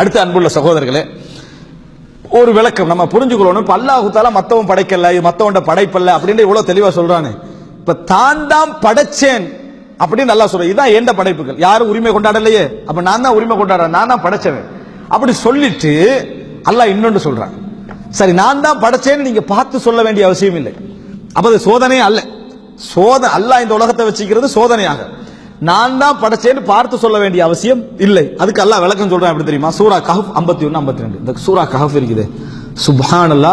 அடுத்த அன்புள்ள சகோதரர்களே ஒரு விளக்கம் நம்ம புரிஞ்சுக்கொள்ளணும். இப்போ அல்லாஹு மற்றவன் படைக்கல இது படைப்பல்ல அப்படின்னு இவ்வளோ தெளிவாக சொல்கிறானு இப்போ தான் தான் படைச்சேன் அப்படின்னு நல்லா சொல்ற இதான் எந்த படைப்புகள்? யாரும் உரிமை கொண்டாடலையே? அப்ப நான் தான் உரிமை கொண்டாடுறேன். நான் தான் படைச்சவன். அப்படி சொல்லிட்டு அல்லாஹ் இன்னொன்று சொல்கிறான் சரி நான் தான் படைச்சேன்னு நீங்க பார்த்து சொல்ல வேண்டிய அவசியம் இல்லை. அப்போ அது சோதனையே அல்ல. சோத அல்லாஹ் இந்த உலகத்தை வச்சுக்கிறது சோதனையாக. நான் தான் படைச்சேன்னு பார்த்து சொல்ல வேண்டிய அவசியம் இல்லை. அதுக்கு அல்லா விளக்கம் சொல்றேன் எப்படி தெரியுமா? சூரா கஹப் 51 ஒன்று ஐம்பத்தி ரெண்டு இந்த சூரா கஹப் இருக்குது. சுபானல்லா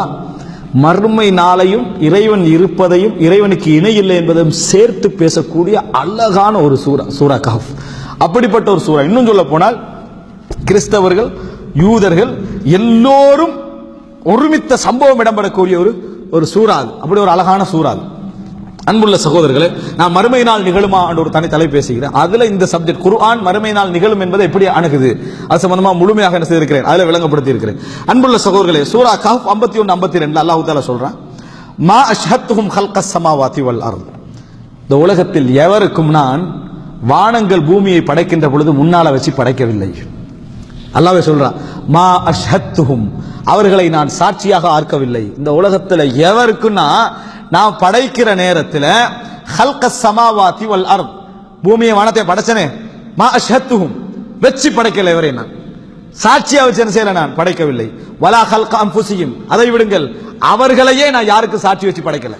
மறுமை நாளையும் இறைவன் இருப்பதையும் இறைவனுக்கு இணை இல்லை என்பதையும் சேர்த்து பேசக்கூடிய அழகான ஒரு சூரா சூரா கஹப் அப்படிப்பட்ட ஒரு சூரா. இன்னும் சொல்ல போனால் கிறிஸ்தவர்கள் யூதர்கள் எல்லோரும் ஒருமித்த சம்பவம் இடம்பெறக்கூடிய ஒரு ஒரு சூறாது அப்படி ஒரு அழகான சூறாது அன்புள்ள சகோதரர்களே நான் மறுமை நாள் நிகழுமா என்ற ஒரு தனி தலை பேசுகிறேன். அதுல இந்த சப்ஜெக்ட் குர்ஆன் மறுமை நாள் நிகழும் என்பதை எப்படி அணுகுது? அது சம்பந்தமா முழுமையாக என்ன செய்திருக்கிறேன்? அதில் விளங்கப்படுத்தி இருக்கிறேன் அன்புள்ள சகோதரர்களே சூரா கஹப் 51 ஒன்று ஐம்பத்தி ரெண்டு அல்லாஹ் தாலா சொல்றான் மா அஷ்ஹத்துஹும் ஹல்கஸ் சமாவாத்தி வல் இந்த உலகத்தில் எவருக்கும் நான் வானங்கள் பூமியை படைக்கின்ற பொழுது முன்னால வச்சு படைக்கவில்லை. அல்லாவே சொல்றான் மா அஷ்ஹத்துஹும். அவர்களை நான் சாட்சியாக ஆர்க்கவில்லை. இந்த உலகத்தில் எவருக்குன்னா நான் படைக்கிற நேரத்தில் ஹல்க சமாவாத்தி வல் அர்த். பூமியை வானத்தை படைச்சனே. மா அஷ்ஹத்துஹும். வச்சு படைக்கல இவரை நான். சாட்சியா வச்சு என்ன செய்யல நான்? படைக்கவில்லை. வலா ஹல்க அம்புசியும் அதை விடுங்கள். அவர்களையே நான் யாருக்கு சாட்சி வச்சு படைக்கல?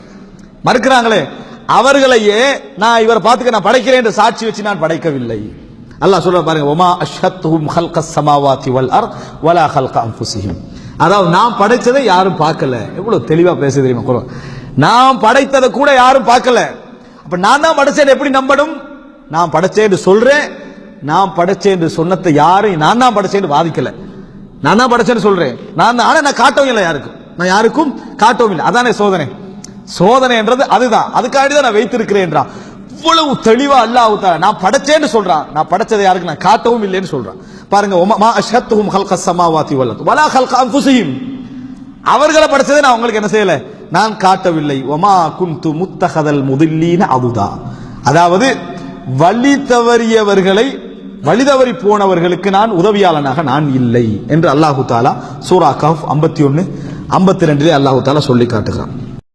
மறுக்கிறாங்களே அவர்களையே நான் இவரை பார்த்துக்க நான் படைக்கிறேன் என்று சாட்சி வச்சு நான் படைக்கவில்லை. அல்லாஹ் சொல்ற பாருங்க ஒமா அஷத்துவும் ஹல்க சமாவாத்தி வல் அர் வலா ஹல்க அம்புசியும் அதாவது நான் படைச்சதை யாரும் பார்க்கல. எவ்வளவு தெளிவா பேச தெரியுமா? குர்ஆன் நான் படைத்ததை கூட யாரும் பார்க்கல. அப்ப நான் தான் படைச்சேன் எப்படி நம்பணும்? நான் படைச்சேன்னு சொல்றேன். நான் படைச்சேன் சொன்னத்தை யாரும் நான் தான் படைச்சேன்னு வாதிக்கல. நான் தான் படைச்சேன்னு சொல்றேன். நான் தான் ஆனா நான் காட்டவும் இல்லை யாருக்கும். நான் யாருக்கும் காட்டவும் இல்லை. அதானே சோதனை. சோதனை என்றது அதுதான். அதுக்காண்டி தான் நான் வைத்திருக்கிறேன்றான் இவ்வளவு தெளிவா அல்லாஹ் தஆலா நான் படைச்சேன்னு சொல்றான். நான் படைச்சதை யாருக்கு நான் காட்டவும் இல்லைன்னு சொல்றான். பாருங்க ஒமா- மா அஷ்ஹத்துஹும் ஹல்க சமாவாதி வல் வலா ஹல்க அன்ஃபுஸிஹிம். அவர்களை படைச்சதை நான் உங்களுக்கு என்ன செய்யல? நான் காட்டவில்லை. ஒமா குந்து முத்தகதல் முதில்லீன அதுதா அதாவது வழி தவறியவர்களை வழி தவறி போனவர்களுக்கு நான் உதவியாளனாக நான் இல்லை என்று அல்லாஹு தாலா சூரா கஃப் ஐம்பத்தி ஒன்று ஐம்பத்தி ரெண்டிலே அல்லாஹு தாலா சொல்லி காட்டுகிறான்.